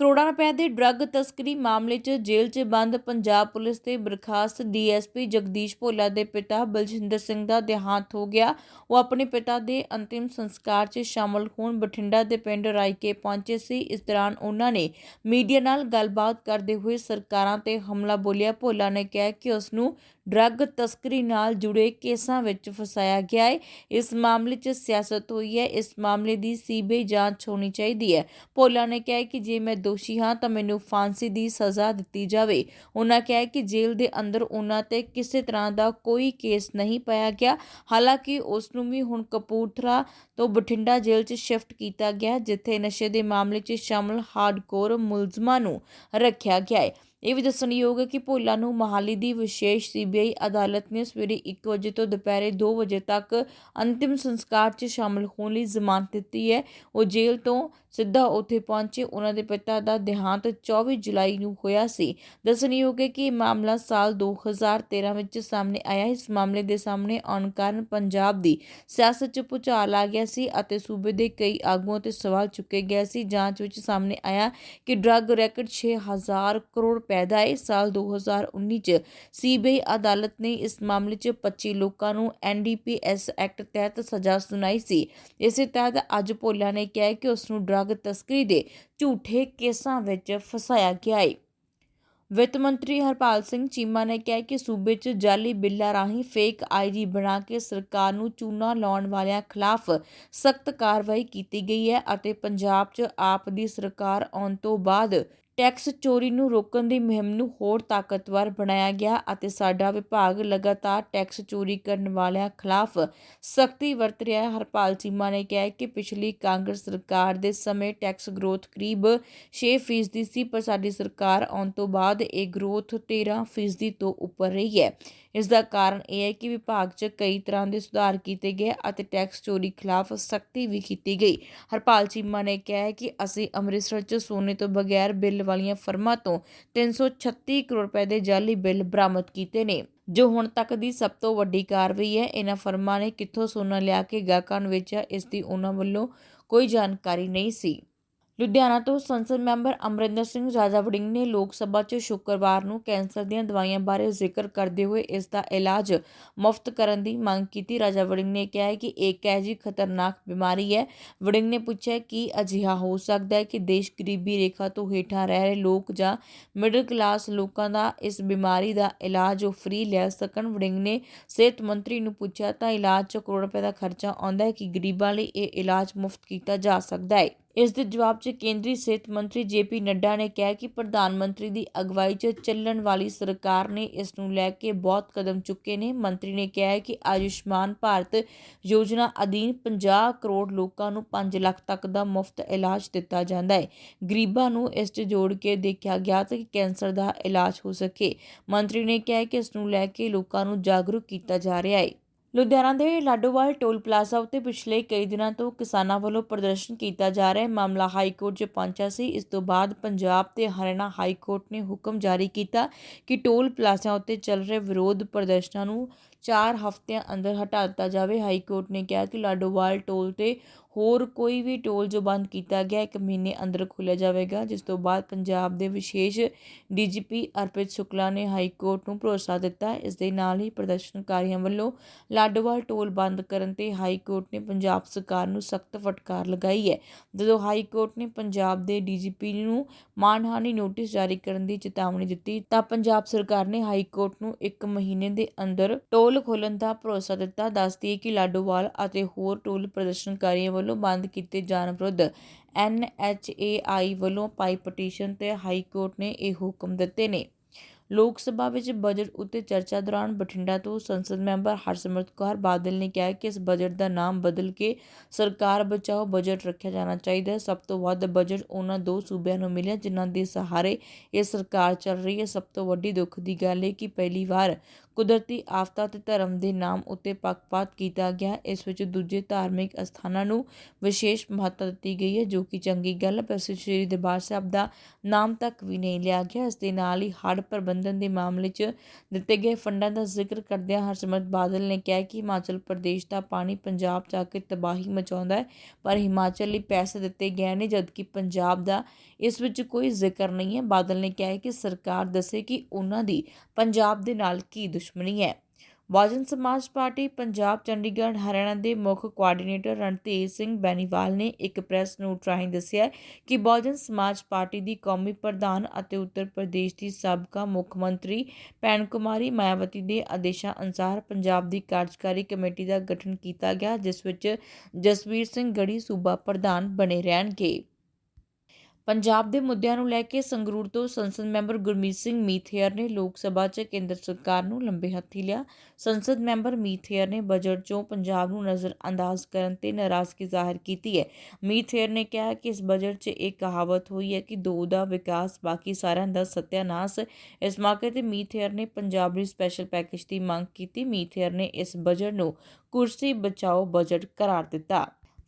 ਕਰੋੜਾਂ ਰੁਪਏ ਦੇ ਡਰੱਗ ਤਸਕਰੀ ਮਾਮਲੇ 'ਚ ਜੇਲ੍ਹ 'ਚ ਬੰਦ ਪੰਜਾਬ ਪੁਲਿਸ ਦੇ ਬਰਖਾਸਤ ਡੀਐਸਪੀ ਜਗਦੀਸ਼ ਭੋਲਾ ਦੇ ਪਿਤਾ ਬਲਜਿੰਦਰ ਸਿੰਘ ਦਾ ਦੇਹਾਂਤ ਹੋ ਗਿਆ। ਉਹ ਆਪਣੇ ਪਿਤਾ ਦੇ ਅੰਤਿਮ ਸੰਸਕਾਰ 'ਚ ਸ਼ਾਮਲ ਹੋਣ ਬਠਿੰਡਾ ਦੇ ਪਿੰਡ ਰਾਈਕੇ ਪਹੁੰਚੇ ਸੀ। ਇਸ ਦੌਰਾਨ ਉਹਨਾਂ ਨੇ ਮੀਡੀਆ ਨਾਲ ਗੱਲਬਾਤ ਕਰਦੇ ਹੋਏ ਸਰਕਾਰਾਂ ਤੇ ਹਮਲਾ ਬੋਲਿਆ। ਭੋਲਾ ਨੇ ਕਿਹਾ ਕਿ ਉਸ ਨੂੰ ਡਰੱਗ ਤਸਕਰੀ ਨਾਲ ਜੁੜੇ ਕੇਸਾਂ ਵਿੱਚ ਫਸਾਇਆ ਗਿਆ ਹੈ। ਇਸ ਮਾਮਲੇ 'ਚ ਸਿਆਸਤ ਹੋਈ ਹੈ। ਇਸ ਮਾਮਲੇ ਦੀ ਸੀਬੀਆਈ ਜਾਂਚ ਹੋਣੀ ਚਾਹੀਦੀ ਹੈ। ਭੋਲਾ ਨੇ ਕਿਹਾ ਕਿ ਜੇ ਮੈਂ ਦੋਸ਼ੀ ਹਾਂ ਤਾਂ ਮੈਨੂੰ ਫਾਂਸੀ ਦੀ ਸਜ਼ਾ ਦਿੱਤੀ ਜਾਵੇ। ਉਹਨਾਂ ਕਿਹਾ ਕਿ ਜੇਲ੍ਹ ਦੇ ਅੰਦਰ ਉਹਨਾਂ ਤੇ ਕਿਸੇ ਤਰ੍ਹਾਂ ਦਾ ਕੋਈ ਕੇਸ ਨਹੀਂ ਪਾਇਆ ਗਿਆ। ਹਾਲਾਂਕਿ ਉਸ ਨੂੰ ਵੀ ਹੁਣ ਕਪੂਰਥਲਾ ਤੋਂ ਬਠਿੰਡਾ ਜੇਲ੍ਹ 'ਚ ਸ਼ਿਫਟ ਕੀਤਾ ਗਿਆ, ਜਿੱਥੇ ਨਸ਼ੇ ਦੇ ਮਾਮਲੇ 'ਚ ਸ਼ਾਮਲ ਹਾਰਡਕੋਰ ਮੁਲਜ਼ਮਾਂ ਨੂੰ ਰੱਖਿਆ ਗਿਆ ਹੈ। ਇਹ ਵੀ ਦੱਸਣਯੋਗ ਹੈ ਕਿ ਭੋਲਾ ਨੂੰ ਮਹਾਲੀ ਦੀ ਵਿਸ਼ੇਸ਼ ਸੀਬੀਆਈ ਅਦਾਲਤ ਨੇ ਸਵੇਰੇ 1 ਵਜੇ ਤੋਂ ਦੁਪਹਿਰੇ 2 ਵਜੇ ਤੱਕ ਅੰਤਿਮ ਸੰਸਕਾਰ 'ਚ ਸ਼ਾਮਲ ਹੋਣ ਲਈ ਜ਼ਮਾਨਤ ਦਿੱਤੀ ਹੈ। ਉਹ ਜੇਲ੍ਹ ਤੋਂ ਸਿੱਧਾ ਉੱਥੇ ਪਹੁੰਚੇ। ਉਹਨਾਂ ਦੇ ਪਿਤਾ ਦਾ ਦੇਹਾਂਤ 24 ਜੁਲਾਈ ਨੂੰ ਹੋਇਆ ਸੀ। ਦੱਸਣਯੋਗ ਹੈ ਕਿ ਇਹ ਮਾਮਲਾ ਸਾਲ 2013 ਵਿੱਚ ਸਾਹਮਣੇ ਆਇਆ। ਇਸ ਮਾਮਲੇ ਦੇ ਸਾਹਮਣੇ ਆਉਣ ਕਾਰਨ ਪੰਜਾਬ ਦੀ ਸਿਆਸਤ 'ਚ ਭੁਚਾਲ ਆ ਗਿਆ ਸੀ ਅਤੇ ਸੂਬੇ ਦੇ ਕਈ ਆਗੂਆਂ ਤੇ ਸਵਾਲ ਚੁੱਕੇ ਗਏ ਸੀ। ਜਾਂਚ ਵਿੱਚ ਸਾਹਮਣੇ ਆਇਆ ਕਿ ਡਰੱਗ ਰੈਕਟ 6000 ਕਰੋੜ ਰੁਪਏ ਦਾ ਹੈ। ਸਾਲ 2019 ਚ ਸੀਬੀਆਈ ਅਦਾਲਤ ਨੇ ਇਸ ਮਾਮਲੇ 'ਚ 25 ਲੋਕਾਂ ਨੂੰ ਐਨਡੀਪੀਐਸ ਐਕਟ ਤਹਿਤ ਸਜ਼ਾ ਸੁਣਾਈ ਸੀ। ਇਸੇ ਤਹਿਤ ਅੱਜ ਭੋਲਾ ਨੇ ਕਿਹਾ ਕਿ ਉਸ ਨੂੰ ਡਰੱਗ ਤਸਕਰੀ ਦੇ ਝੂਠੇ ਕੇਸਾਂ ਵਿੱਚ ਫਸਾਇਆ ਗਿਆ ਹੈ। ਵਿੱਤ ਮੰਤਰੀ ਹਰਪਾਲ ਸਿੰਘ ਚੀਮਾ ਨੇ ਕਿਹਾ ਕਿ ਸੂਬੇ 'ਚ ਜਾਲੀ ਬਿੱਲਾਂ ਰਾਹੀਂ ਫੇਕ ਆਈਡੀ ਬਣਾ ਕੇ ਸਰਕਾਰ ਨੂੰ ਚੂਨਾ ਲਾਉਣ ਵਾਲਿਆਂ ਖਿਲਾਫ ਸਖਤ ਕਾਰਵਾਈ ਕੀਤੀ ਗਈ ਹੈ ਅਤੇ ਪੰਜਾਬ 'ਚ ਆਪ ਦੀ ਸਰਕਾਰ ਆਉਣ ਤੋਂ ਬਾਅਦ ਟੈਕਸ ਚੋਰੀ ਨੂੰ ਰੋਕਣ ਦੀ ਮੁਹਿੰਮ ਨੂੰ ਹੋਰ ਤਾਕਤਵਰ ਬਣਾਇਆ ਗਿਆ ਅਤੇ ਸਾਡਾ ਵਿਭਾਗ ਲਗਾਤਾਰ ਟੈਕਸ ਚੋਰੀ ਕਰਨ ਵਾਲਿਆਂ ਖਿਲਾਫ ਸਖਤੀ ਵਰਤ ਰਿਹਾ ਹੈ। ਹਰਪਾਲ ਚੀਮਾ ਨੇ ਕਿਹਾ ਕਿ ਪਿਛਲੀ ਕਾਂਗਰਸ ਸਰਕਾਰ ਦੇ ਸਮੇਂ ਟੈਕਸ ਗਰੋਥ ਕਰੀਬ 6% ਸੀ, ਪਰ ਸਾਡੀ ਸਰਕਾਰ ਆਉਣ ਤੋਂ ਬਾਅਦ ਇਹ ਗਰੋਥ 13% ਤੋਂ ਉੱਪਰ ਰਹੀ ਹੈ। ਇਸ ਦਾ ਕਾਰਨ ਇਹ ਹੈ ਕਿ ਵਿਭਾਗ 'ਚ ਕਈ ਤਰ੍ਹਾਂ ਦੇ ਸੁਧਾਰ ਕੀਤੇ ਗਏ ਅਤੇ ਟੈਕਸ ਚੋਰੀ ਖਿਲਾਫ ਸਖਤੀ ਵੀ ਕੀਤੀ ਗਈ। ਹਰਪਾਲ ਚੀਮਾ ਨੇ ਕਿਹਾ ਹੈ ਕਿ ਅਸੀਂ ਅੰਮ੍ਰਿਤਸਰ 'ਚ ਸੋਨੇ ਤੋਂ ਬਗੈਰ ਬਿੱਲ ਵਾਲੀਆਂ ਫਰਮਾਂ ਤੋਂ 336 ਕਰੋੜ ਰੁਪਏ ਦੇ ਜਾਅਲੀ ਬਿੱਲ ਬਰਾਮਦ ਕੀਤੇ ਨੇ। ਜੋ ਹੁਣ ਤੱਕ ਦੀ ਸਭ ਤੋਂ ਵੱਡੀ ਕਾਰਵਾਈ ਹੈ, ਇਹਨਾਂ ਫਰਮਾਂ ਨੇ ਕਿੱਥੋਂ ਸੋਨਾ ਲਿਆ ਕੇ ਗਾਹਕਾਂ ਨੂੰ ਵੇਚਿਆ, ਇਸ ਦੀ ਉਹਨਾਂ ਵੱਲੋਂ ਕੋਈ ਜਾਣਕਾਰੀ ਨਹੀਂ ਸੀ। ਲੁਧਿਆਣਾ ਤੋਂ ਸੰਸਦ ਮੈਂਬਰ ਅਮਰਿੰਦਰ ਸਿੰਘ ਰਾਜਾ ਵੜਿੰਗ ਨੇ ਲੋਕ ਸਭਾ 'ਚ ਸ਼ੁੱਕਰਵਾਰ ਨੂੰ ਕੈਂਸਰ ਦੀਆਂ ਦਵਾਈਆਂ ਬਾਰੇ ਜ਼ਿਕਰ ਕਰਦੇ ਹੋਏ ਇਸ ਦਾ ਇਲਾਜ ਮੁਫਤ ਕਰਨ ਦੀ ਮੰਗ ਕੀਤੀ। ਰਾਜਾ ਵੜਿੰਗ ਨੇ ਕਿਹਾ ਕਿ ਇਹ ਐਜੀ ਖਤਰਨਾਕ ਬਿਮਾਰੀ ਹੈ। ਵੜਿੰਗ ਨੇ ਪੁੱਛਿਆ ਕਿ ਅਜਿਹਾ ਹੋ ਸਕਦਾ ਹੈ ਕਿ ਦੇਸ਼ ਗਰੀਬੀ ਰੇਖਾ ਤੋਂ ਹੇਠਾਂ ਰਹਿ ਰਹੇ ਲੋਕ ਜਾਂ ਮਿਡਲ ਕਲਾਸ ਲੋਕਾਂ ਦਾ ਇਸ ਬਿਮਾਰੀ ਦਾ ਇਲਾਜ ਉਹ ਫ੍ਰੀ ਲੈ ਸਕਣ। ਵੜਿੰਗ ਨੇ ਸਿਹਤ ਮੰਤਰੀ ਨੂੰ ਪੁੱਛਿਆ, ਤਾਂ ਇਲਾਜ 'ਚ ਕਰੋੜ ਰੁਪਏ ਦਾ ਖਰਚਾ ਆਉਂਦਾ ਹੈ ਕਿ ਗਰੀਬਾਂ ਲਈ ਇਹ ਇਲਾਜ ਮੁਫਤ ਕੀਤਾ ਜਾ ਸਕਦਾ ਹੈ? ਇਸ ਦੇ ਜਵਾਬ 'ਚ ਕੇਂਦਰੀ ਸਿਹਤ ਮੰਤਰੀ ਜੇਪੀ ਨੱਡਾ ਨੇ ਕਿਹਾ ਕਿ ਪ੍ਰਧਾਨ ਮੰਤਰੀ ਦੀ ਅਗਵਾਈ 'ਚ ਚੱਲਣ ਵਾਲੀ ਸਰਕਾਰ ਨੇ ਇਸ ਨੂੰ ਲੈ ਕੇ ਬਹੁਤ ਕਦਮ ਚੁੱਕੇ ਨੇ। ਮੰਤਰੀ ਨੇ ਕਿਹਾ ਕਿ ਆਯੁਸ਼ਮਾਨ ਭਾਰਤ ਯੋਜਨਾ ਅਧੀਨ 50 ਕਰੋੜ ਲੋਕਾਂ ਨੂੰ 5 ਲੱਖ ਤੱਕ ਦਾ ਮੁਫਤ ਇਲਾਜ ਦਿੱਤਾ ਜਾਂਦਾ ਹੈ। ਗਰੀਬਾਂ ਨੂੰ ਇਸ 'ਚ ਜੋੜ ਕੇ ਦੇਖਿਆ ਗਿਆ ਤਾਂ ਕਿ ਕੈਂਸਰ ਦਾ ਇਲਾਜ ਹੋ ਸਕੇ। ਮੰਤਰੀ ਨੇ ਕਿਹਾ ਕਿ ਇਸ ਨੂੰ ਲੈ ਕੇ ਲੋਕਾਂ ਨੂੰ ਜਾਗਰੂਕ ਕੀਤਾ ਜਾ ਰਿਹਾ ਹੈ। ਲੁਧਿਆਣਾ ਦੇ ਲਾਡੋਵਾਲ ਟੋਲ ਪਲਾਜ਼ਾ ਉੱਤੇ ਪਿਛਲੇ ਕਈ ਦਿਨਾਂ ਤੋਂ ਕਿਸਾਨਾਂ ਵੱਲੋਂ ਪ੍ਰਦਰਸ਼ਨ ਕੀਤਾ ਜਾ ਰਿਹਾ ਹੈ। ਮਾਮਲਾ ਹਾਈ ਕੋਰਟ 'ਚ ਪਹੁੰਚਿਆ ਸੀ। ਇਸ ਤੋਂ ਬਾਅਦ ਪੰਜਾਬ ਤੇ ਹਰਿਆਣਾ ਹਾਈ ਕੋਰਟ ਨੇ ਹੁਕਮ ਜਾਰੀ ਕੀਤਾ ਕਿ ਟੋਲ ਪਲਾਜ਼ਾ ਉੱਤੇ ਚੱਲ ਰਹੇ ਵਿਰੋਧ ਪ੍ਰਦਰਸ਼ਨਾਂ ਨੂੰ ਚਾਰ ਹਫ਼ਤਿਆਂ ਅੰਦਰ ਹਟਾ ਦਿੱਤਾ ਜਾਵੇ। ਹਾਈ ਕੋਰਟ ਨੇ ਕਿਹਾ ਕਿ ਲਾਡੋਵਾਲ ਟੋਲ ਤੇ ਹੋਰ ਕੋਈ ਵੀ ਟੋਲ ਜੋ ਬੰਦ ਕੀਤਾ ਗਿਆ, ਇੱਕ ਮਹੀਨੇ ਅੰਦਰ ਖੋਲ੍ਹਿਆ ਜਾਵੇਗਾ, ਜਿਸ ਤੋਂ ਬਾਅਦ ਪੰਜਾਬ ਦੇ ਵਿਸ਼ੇਸ਼ ਡੀਜੀਪੀ ਅਰਪਿਤ ਸ਼ੁਕਲਾ ਨੇ ਹਾਈ ਕੋਰਟ ਨੂੰ ਭਰੋਸਾ ਦਿੱਤਾ। ਇਸ ਦੇ ਨਾਲ ਹੀ ਪ੍ਰਦਰਸ਼ਨਕਾਰੀਆਂ ਵੱਲੋਂ ਲਾਡੋਵਾਲ ਟੋਲ ਬੰਦ ਕਰਨ ਤੇ ਹਾਈ ਕੋਰਟ ਨੇ ਪੰਜਾਬ ਸਰਕਾਰ ਨੂੰ ਸਖਤ ਫਟਕਾਰ ਲਗਾਈ ਹੈ। ਜਦੋਂ ਹਾਈ ਕੋਰਟ ਨੇ ਪੰਜਾਬ ਦੇ ਡੀਜੀਪੀ ਨੂੰ ਮਾਨਹਾਨੀ ਨੋਟਿਸ ਜਾਰੀ ਕਰਨ ਦੀ ਚੇਤਾਵਨੀ ਦਿੱਤੀ, ਤਾਂ ਪੰਜਾਬ ਸਰਕਾਰ ਨੇ ਹਾਈ ਕੋਰਟ ਨੂੰ ਇੱਕ ਮਹੀਨੇ ਦੇ ਅੰਦਰ ਟੋਲ ਖੋਲ੍ਹਣ ਦਾ ਭਰੋਸਾ ਦਿੱਤਾ, ਦੱਸਦੀ ਹੈ ਕਿ ਲਾਡੋਵਾਲ ਅਤੇ ਹੋਰ ਟੂਲ ਪ੍ਰਦਰਸ਼ਨਕਾਰੀਆਂ ਵੱਲੋਂ ਬੰਦ ਕੀਤੇ ਜਾਣ ਵਿਰੁੱਧ ਐਨਐਚਏਆਈ ਵੱਲੋਂ ਪਾਈ ਪਟੀਸ਼ਨ ਤੇ ਹਾਈ ਕੋਰਟ ਨੇ ਇਹ ਹੁਕਮ ਦਿੱਤੇ ਨੇ। ਲੋਕ ਸਭਾ ਵਿੱਚ ਬਜਟ ਉੱਤੇ ਚਰਚਾ ਦੌਰਾਨ ਬਠਿੰਡਾ ਤੋਂ ਸੰਸਦ ਮੈਂਬਰ ਹਰਸਿਮਰਤ ਕੌਰ ਬਾਦਲ ਨੇ ਕਿਹਾ ਕਿ ਇਸ ਬਜਟ ਦਾ ਨਾਮ ਬਦਲ ਕੇ ਸਰਕਾਰ ਬਚਾਓ ਬਜਟ ਰੱਖਿਆ ਜਾਣਾ ਚਾਹੀਦਾ ਹੈ। ਸਭ ਤੋਂ ਵੱਧ ਬਜਟ ਉਹਨਾਂ ਦੋ ਸੂਬਿਆਂ ਨੂੰ ਮਿਲਿਆ ਜਿਨ੍ਹਾਂ ਦੇ ਸਹਾਰੇ ਇਹ ਸਰਕਾਰ ਚੱਲ ਰਹੀ ਹੈ। ਸਭ ਤੋਂ ਵੱਡੀ ਦੁੱਖ ਦੀ ਗੱਲ ਹੈ ਕਿ ਪਹਿਲੀ ਵਾਰ ਕੁਦਰਤੀ ਆਫਤਾਂ ਤੇ ਧਰਮ ਦੇ ਨਾਮ ਉੱਤੇ ਪੱਖਪਾਤ ਕੀਤਾ ਗਿਆ। ਇਸ ਵਿੱਚ ਦੂਜੇ ਧਾਰਮਿਕ ਅਸਥਾਨਾਂ ਨੂੰ ਵਿਸ਼ੇਸ਼ ਮਹੱਤਤਾ ਦਿੱਤੀ ਗਈ ਹੈ, ਜੋ ਕਿ ਚੰਗੀ ਗੱਲ ਹੈ, ਪਰ ਸ੍ਰੀ ਦਰਬਾਰ ਸਾਹਿਬ ਦਾ ਨਾਮ ਤੱਕ ਵੀ ਨਹੀਂ ਲਿਆ ਗਿਆ। ਇਸ ਦੇ ਨਾਲ ਹੀ ਹੜ੍ਹ ਪ੍ਰਬੰਧ ਪ੍ਰਬੰਧਨ ਦੇ ਮਾਮਲੇ 'ਚ ਦਿੱਤੇ ਗਏ ਫੰਡਾਂ ਦਾ ਜ਼ਿਕਰ ਕਰਦਿਆਂ ਹਰਸਿਮਰਤ ਬਾਦਲ ਨੇ ਕਿਹਾ ਕਿ ਹਿਮਾਚਲ ਪ੍ਰਦੇਸ਼ ਦਾ ਪਾਣੀ ਪੰਜਾਬ ਜਾ ਕੇ ਤਬਾਹੀ ਮਚਾਉਂਦਾ ਹੈ, ਪਰ ਹਿਮਾਚਲ ਲਈ ਪੈਸੇ ਦਿੱਤੇ ਗਏ ਨੇ, ਜਦਕਿ ਪੰਜਾਬ ਦਾ ਇਸ ਵਿੱਚ ਕੋਈ ਜ਼ਿਕਰ ਨਹੀਂ ਹੈ। ਬਾਦਲ ਨੇ ਕਿਹਾ ਕਿ ਸਰਕਾਰ ਦੱਸੇ ਕਿ ਉਹਨਾਂ ਦੀ ਪੰਜਾਬ ਦੇ ਨਾਲ ਕੀ ਦੁਸ਼ਮਣੀ ਹੈ। ਬਹੁਜਨ ਸਮਾਜ ਪਾਰਟੀ ਪੰਜਾਬ, ਚੰਡੀਗੜ੍ਹ, ਹਰਿਆਣਾ ਦੇ ਮੁੱਖ ਕੋਆਰਡੀਨੇਟਰ ਰਣਧੀਰ ਸਿੰਘ ਬੈਨੀਵਾਲ ਨੇ ਇੱਕ ਪ੍ਰੈਸ ਨੋਟ ਰਾਹੀਂ ਦੱਸਿਆ ਕਿ ਬਹੁਜਨ ਸਮਾਜ ਪਾਰਟੀ ਦੀ ਕੌਮੀ ਪ੍ਰਧਾਨ ਅਤੇ ਉੱਤਰ ਪ੍ਰਦੇਸ਼ ਦੀ ਸਾਬਕਾ ਮੁੱਖ ਮੰਤਰੀ ਭੈਣ ਕੁਮਾਰੀ ਮਾਇਆਵਤੀ ਦੇ ਆਦੇਸ਼ਾਂ ਅਨੁਸਾਰ ਪੰਜਾਬ ਦੀ ਕਾਰਜਕਾਰੀ ਕਮੇਟੀ ਦਾ ਗਠਨ ਕੀਤਾ ਗਿਆ, ਜਿਸ ਵਿੱਚ ਜਸਵੀਰ ਸਿੰਘ ਗੜੀ ਸੂਬਾ ਪ੍ਰਧਾਨ ਬਣੇ ਰਹਿਣਗੇ। ਪੰਜਾਬ ਦੇ ਮੁੱਦਿਆਂ ਨੂੰ ਲੈ ਕੇ ਸੰਗਰੂਰ ਤੋਂ ਸੰਸਦ ਮੈਂਬਰ ਗੁਰਮੀਤ ਸਿੰਘ ਮੀਥੇਅਰ ਨੇ ਲੋਕ ਸਭਾ 'ਚ ਕੇਂਦਰ ਸਰਕਾਰ ਨੂੰ ਲੰਬੇ ਹੱਥੀ ਲਿਆ। ਸੰਸਦ ਮੈਂਬਰ ਮੀਥੇਅਰ ਨੇ ਬਜਟ 'ਚੋਂ ਪੰਜਾਬ ਨੂੰ ਨਜ਼ਰਅੰਦਾਜ਼ ਕਰਨ ਤੇ ਨਾਰਾਜ਼ਗੀ ਜ਼ਾਹਿਰ ਕੀਤੀ ਹੈ। ਮੀਥੇਅਰ ਨੇ ਕਿਹਾ ਕਿ ਇਸ ਬਜਟ 'ਚ ਇੱਕ ਕਹਾਵਤ ਹੋਈ ਹੈ ਕਿ ਦੋ ਦਾ ਵਿਕਾਸ, ਬਾਕੀ ਸਾਰਿਆਂ ਦਾ ਸਤਿਆਨਾਸ਼। ਇਸ ਮੌਕੇ ਤੇ ਮੀਥੇਅਰ ਨੇ ਪੰਜਾਬ ਲਈ ਸਪੈਸ਼ਲ ਪੈਕੇਜ ਦੀ ਮੰਗ ਕੀਤੀ। ਮੀਥੇਅਰ ਨੇ ਇਸ ਬਜਟ ਨੂੰ ਕੁਰਸੀ ਬਚਾਓ ਬਜਟ ਕਰਾਰ ਦਿੱਤਾ।